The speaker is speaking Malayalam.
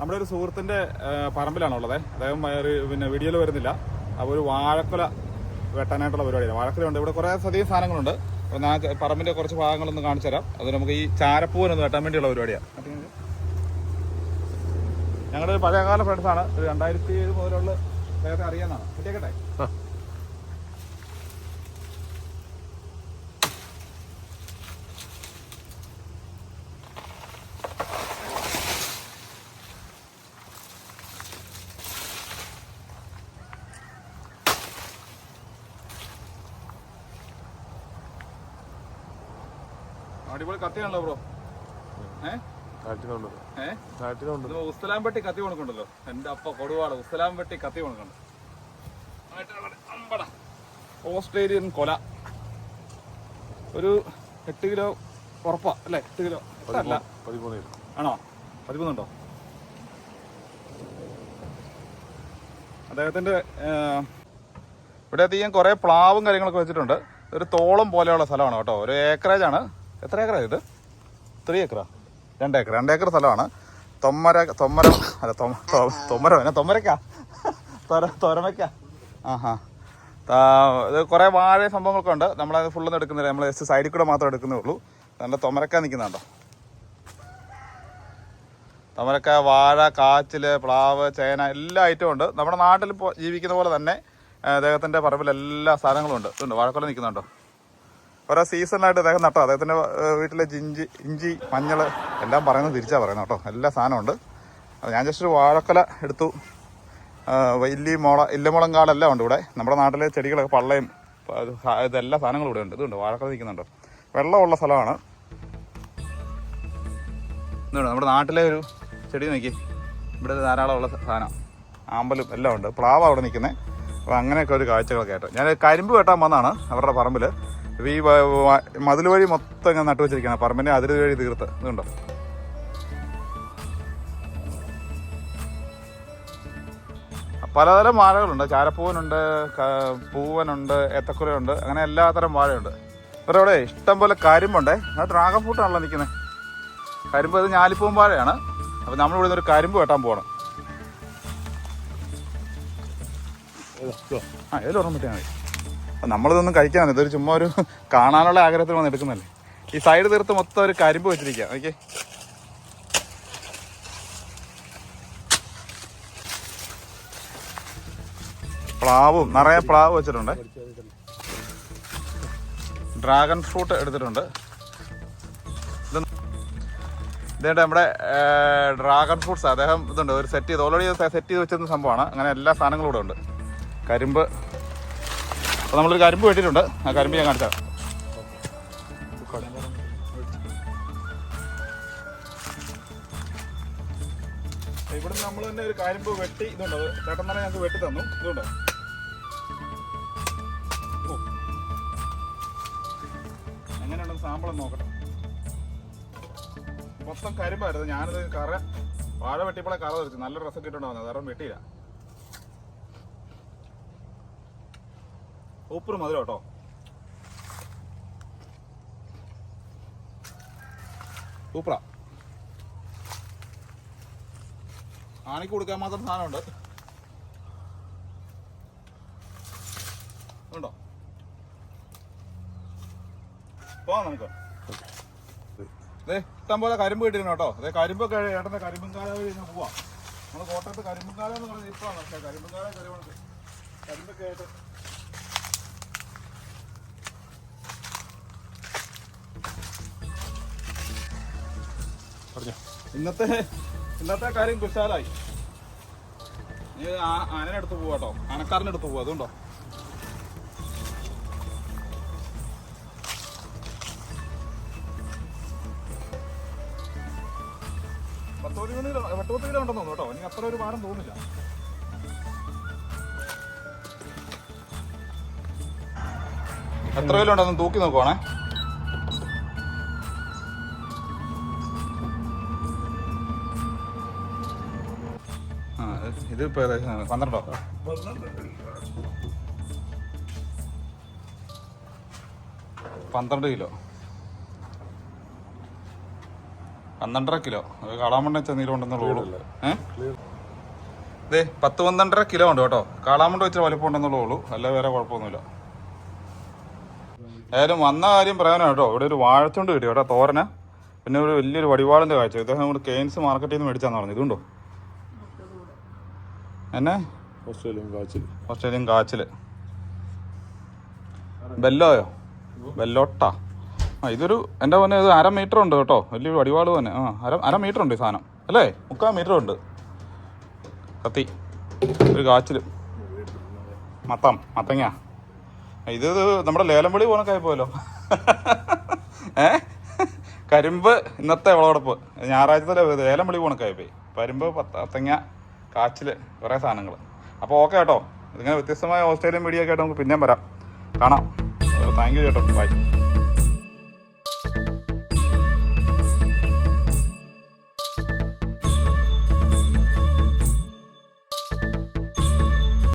നമ്മുടെ ഒരു സുഹൃത്തിന്റെ പറമ്പിലാണുള്ളത്. അദ്ദേഹം പിന്നെ വീഡിയോയിൽ വരുന്നില്ല. അപ്പോൾ ഒരു വാഴക്കുല വെട്ടാനായിട്ടുള്ള പരിപാടിയാണ്. വാഴക്കുല ഉണ്ട്. ഇവിടെ കുറേ അധികം സാധനങ്ങളുണ്ട്. അപ്പോൾ ഞാൻ പറമ്പിന്റെ കുറച്ച് ഭാഗങ്ങളൊന്ന് കാണിച്ചു തരാം. അത് നമുക്ക് ഈ ചാരപ്പൂവിനൊന്ന് വെട്ടാൻ വേണ്ടിയുള്ള പരിപാടിയാണ്. ഞങ്ങളുടെ പഴയകാല ഫ്രണ്ട്സാണ് രണ്ടായിരത്തി ഏഴ് മുതലുള്ള അദ്ദേഹത്തെ അറിയാന്നാണ് കിട്ടിയേക്കട്ടെ അടിപൊളി കത്തിയാണല്ലോ ബ്രോ വെട്ടി കത്തി കൊടുക്കണ്ടല്ലോ. എന്റെ അപ്പ കൊടുവാട് ഉസ്തലാം വെട്ടി കത്തി കൊടുക്കണ്ട. ഓസ്ട്രേലിയൻ കൊല. ഒരു എട്ട് കിലോ ഉറപ്പാ അല്ലേ? എട്ട് കിലോ അല്ല ആണോ? പതിമൂന്നുണ്ടോ? അദ്ദേഹത്തിന്റെ ഇവിടെ അധികം കുറെ പ്ലാവും കാര്യങ്ങളൊക്കെ വെച്ചിട്ടുണ്ട്. ഒരു തോളം പോലെയുള്ള സ്ഥലമാണ് കേട്ടോ. ഒരു ഏക്കറേജ് ആണ്. എത്ര ഏക്കറാ ഇത്? ത്രീ ഏക്കറാ? രണ്ട് ഏക്കർ രണ്ട് ഏക്കർ സ്ഥലമാണ്. തൊമ്മര തൊമ്മര അല്ല തൊമ്മര എന്നാ തൊമ്മരക്കാ തൊര തൊരമയ്ക്ക. ആഹാ. ഇത് കുറേ വാഴ സംഭവങ്ങളൊക്കെ ഉണ്ട്. നമ്മളത് ഫുള്ളൊന്നും എടുക്കുന്നില്ല. നമ്മൾ ജസ്റ്റ് സൈഡിൽ കൂടെ മാത്രമേ എടുക്കുന്നേ ഉള്ളൂ. നല്ല തൊമരക്ക നിൽക്കുന്നുണ്ടോ തൊമരക്ക വാഴ കാച്ചിൽ പ്ലാവ് ചേന എല്ലാ ഐറ്റവും ഉണ്ട്. നമ്മുടെ നാട്ടിൽ ജീവിക്കുന്ന പോലെ തന്നെ അദ്ദേഹത്തിന്റെ പറമ്പിൽ എല്ലാ സാധനങ്ങളും ഉണ്ട്. ഉണ്ട് വാഴക്കൊല നിൽക്കുന്നുണ്ടോ ഓരോ സീസണിലായിട്ട് അദ്ദേഹം നട്ടോ അദ്ദേഹത്തിന്റെ വീട്ടിലെ ജിഞ്ചി ഇഞ്ചി മഞ്ഞൾ എല്ലാം പറയുന്നത് തിരിച്ചാണ് പറയുന്നത് കേട്ടോ. എല്ലാ സാധനമുണ്ട്. അപ്പോൾ ഞാൻ ജസ്റ്റ് ഒരു വാഴക്കൊല എടുത്തു. വലിയ മുള ഇല്ലമുളം കാടെല്ലാം ഉണ്ട് ഇവിടെ. നമ്മുടെ നാട്ടിലെ ചെടികളൊക്കെ പള്ളയും ഇതെല്ലാ സാധനങ്ങളും ഇവിടെ ഉണ്ട്. ഇതുണ്ട് വാഴക്കൊല നിൽക്കുന്നുണ്ടോ. വെള്ളമുള്ള സ്ഥലമാണ്. ഇതുണ്ട് നമ്മുടെ നാട്ടിലെ ഒരു ചെടി നോക്കി ഇവിടെ ധാരാളമുള്ള സാധനം. ആമ്പലും എല്ലാം ഉണ്ട്. പ്ലാവ് അവിടെ നിൽക്കുന്നത് അപ്പോൾ അങ്ങനെയൊക്കെ ഒരു കാഴ്ചകളൊക്കെ ആയിട്ട്. ഞാൻ കരിമ്പ് വെട്ടാൻ വന്നതാണ് അവരുടെ പറമ്പിൽ ഇപ്പോൾ ഈ മതിൽ വഴി മൊത്തം ഇങ്ങനെ നട്ടു വെച്ചിരിക്കുകയാണ്. പറമ്പിന്റെ അതിര് വഴി തീർത്ത്. ഇതുണ്ടോ? പലതരം വാഴകളുണ്ട്. ചാരപ്പൂവനുണ്ട് പൂവനുണ്ട് ഏത്തക്കുലയുണ്ട്. അങ്ങനെ എല്ലാത്തരം വാഴയുണ്ട്. ഇവരുടെ അവിടെ ഇഷ്ടം പോലെ കരിമ്പുണ്ടേ. അത് ഡ്രാഗൺ ഫ്രൂട്ടാണല്ലോ നിൽക്കുന്നത് കരിമ്പ് ഇത് ഞാലിപ്പൂവും വാഴയാണ്. അപ്പോൾ നമ്മൾ ഇവിടെ ഒരു കരിമ്പ് വെട്ടാൻ പോകണം ആ ഏതിൽ ഓർമ്മ പറ്റിയാൽ മതി. നമ്മളിതൊന്നും കഴിക്കാനല്ല ഇതൊരു ചുമ്മാ ഒരു കാണാനുള്ള ആഗ്രഹത്തിൽ വന്ന് എടുക്കുന്നല്ലേ ഈ സൈഡ് തീർത്ത് മൊത്തം ഒരു കരിമ്പ് വെച്ചിരിക്കുക ഓക്കെ പ്ലാവും നിറയെ പ്ലാവ് വെച്ചിട്ടുണ്ട്. ഡ്രാഗൺ ഫ്രൂട്ട് എടുത്തിട്ടുണ്ട്. ഇത് ഇതേണ്ട നമ്മുടെ ഡ്രാഗൺ ഫ്രൂട്ട്സ് അദ്ദേഹം ഇതുണ്ട് ഒരു സെറ്റ് ചെയ്ത് ഓൾറെഡി സെറ്റ് ചെയ്ത് വെച്ചിരുന്ന സംഭവമാണ്. അങ്ങനെ എല്ലാ സാധനങ്ങളും ഇവിടെ ഉണ്ട്. കരിമ്പ് അപ്പോൾ നമ്മളൊരു കരിമ്പ് വെട്ടിയിട്ടുണ്ട്. ആ കരിമ്പ് ഞാൻ കാണിച്ചാൽ ഇവിടെ നമ്മൾ തന്നെ ഒരു കരിമ്പ് വെട്ടി ഇതുണ്ടോ. ചേട്ടൻ തന്നെ ഞങ്ങൾക്ക് വെട്ടി തന്നു. ഇതുണ്ടോ. എങ്ങനെയാണ് സാമ്പിളം നോക്കട്ടെ. മൊത്തം കരിമ്പായിരുന്നു. ഞാനത് കറ വാഴ വെട്ടിയപ്പോഴെ കറ തെറിച്ചു നല്ല രസം കിട്ടുണ്ടാവുന്നത് കാരണം വെട്ടിയില്ല. ഉപ്പുറ് മധുരം കേട്ടോ. സൂപ്പറാ. ആനയ്ക്ക് കൊടുക്കാൻ മാത്രം സാധനമുണ്ട്. ഉണ്ടോ? പോവാം നമുക്ക്. അതെ ഇഷ്ടം പോലെ കരിമ്പ് കിട്ടിയിരുന്നു കേട്ടോ. അതെ കരിമ്പൊക്കെ ഏട്ടന്റെ കരിമ്പുംകാല വഴി ഇങ്ങനെ പോവാം. നമ്മൾ കോട്ടയത്ത് കരിമ്പുംകാല എന്ന് പറഞ്ഞാൽ ഇപ്പോഴാണ് പക്ഷേ കരിമ്പുംകാല കരിമ്പൊക്കെ ആയിട്ട് പറഞ്ഞോ. ഇന്നത്തെ ഇന്നത്തെ കാര്യം കുശാലായി. നീ ആ- പോവാട്ടോ ആനക്കാരന്റെ ആനക്കാരനെടുത്ത് പോവാ അതുകൊണ്ടോ പത്തോരു കിലോ പത്ത് കിലോ ഉണ്ടെന്ന് തോന്നുന്നു കേട്ടോ. ഇനി അത്ര ഒരു ഭാരം തോന്നില്ല എത്ര കിലോ ഉണ്ടെന്ന് തൂക്കി നോക്കുവാണേ. ഇത് ഇപ്പൊ ഏകദേശം പന്ത്രണ്ടോ? പന്ത്രണ്ട് കിലോ. പന്ത്രണ്ടര കിലോ. അത് കാളാമണ്ണ വെച്ച നീളം ഉണ്ടെന്നുള്ളൂ അല്ലേ? ഏഹ് പത്ത് പന്ത്രണ്ടര കിലോ ഉണ്ട് കേട്ടോ. കാളാമണ്ട വെച്ച വലിപ്പം ഉണ്ടെന്നുള്ളൂ ഉള്ളൂ. അല്ല വേറെ കുഴപ്പമൊന്നുമില്ല. ഏതായാലും വന്ന കാര്യം പറയാനാണ് കേട്ടോ. ഇവിടെ ഒരു വാഴച്ചുണ്ട് കിട്ടി. കേട്ടോ തോരന്. പിന്നെ ഒരു വലിയൊരു വടിവാളിന്റെ കാഴ്ച. ഇദ്ദേഹം നമ്മുടെ കെയിൻസ് മാർക്കറ്റിൽ നിന്ന് മേടിച്ചാന്ന് പറഞ്ഞു. ഇതുണ്ടോ? എന്നെ? ഓസ്ട്രേലിയൻ കാച്ചിൽ ഓസ്ട്രേലിയൻ കാച്ചിൽ ബെല്ലോയോ? ബെല്ലോട്ട. ആ ഇതൊരു എന്റെ പോലെ ഇത് അര മീറ്റർ ഉണ്ട് കേട്ടോ. വലിയൊരു വടിവാൾ തന്നെ. ആ അര അര മീറ്റർ ഉണ്ട് ഈ സാധനം. അല്ലേ? മുക്കാൽ മീറ്റർ ഉണ്ട്. കത്തി. ഒരു കാച്ചിൽ. മത്തം മത്തങ്ങ. ഇത് നമ്മുടെ ലേലം വിളി പോണക്കായി പോയല്ലോ ഏ? കരിമ്പ് ഇന്നത്തെ വിളവെടുപ്പ്. ഞായറാഴ്ചത്തെ ലേലം വിളി പോണക്കായി പോയി കരിമ്പ് പത്ത കാച്ചിൽ കുറേ സാധനങ്ങൾ അപ്പോൾ ഓക്കെ കേട്ടോ. ഇതിങ്ങനെ വ്യത്യസ്തമായ ഓസ്ട്രേലിയൻ മീഡിയ ഒക്കെ ആയിട്ട് നമുക്ക് പിന്നെയും വരാം. കാണാം. താങ്ക് യു ചേട്ടോ. ബൈ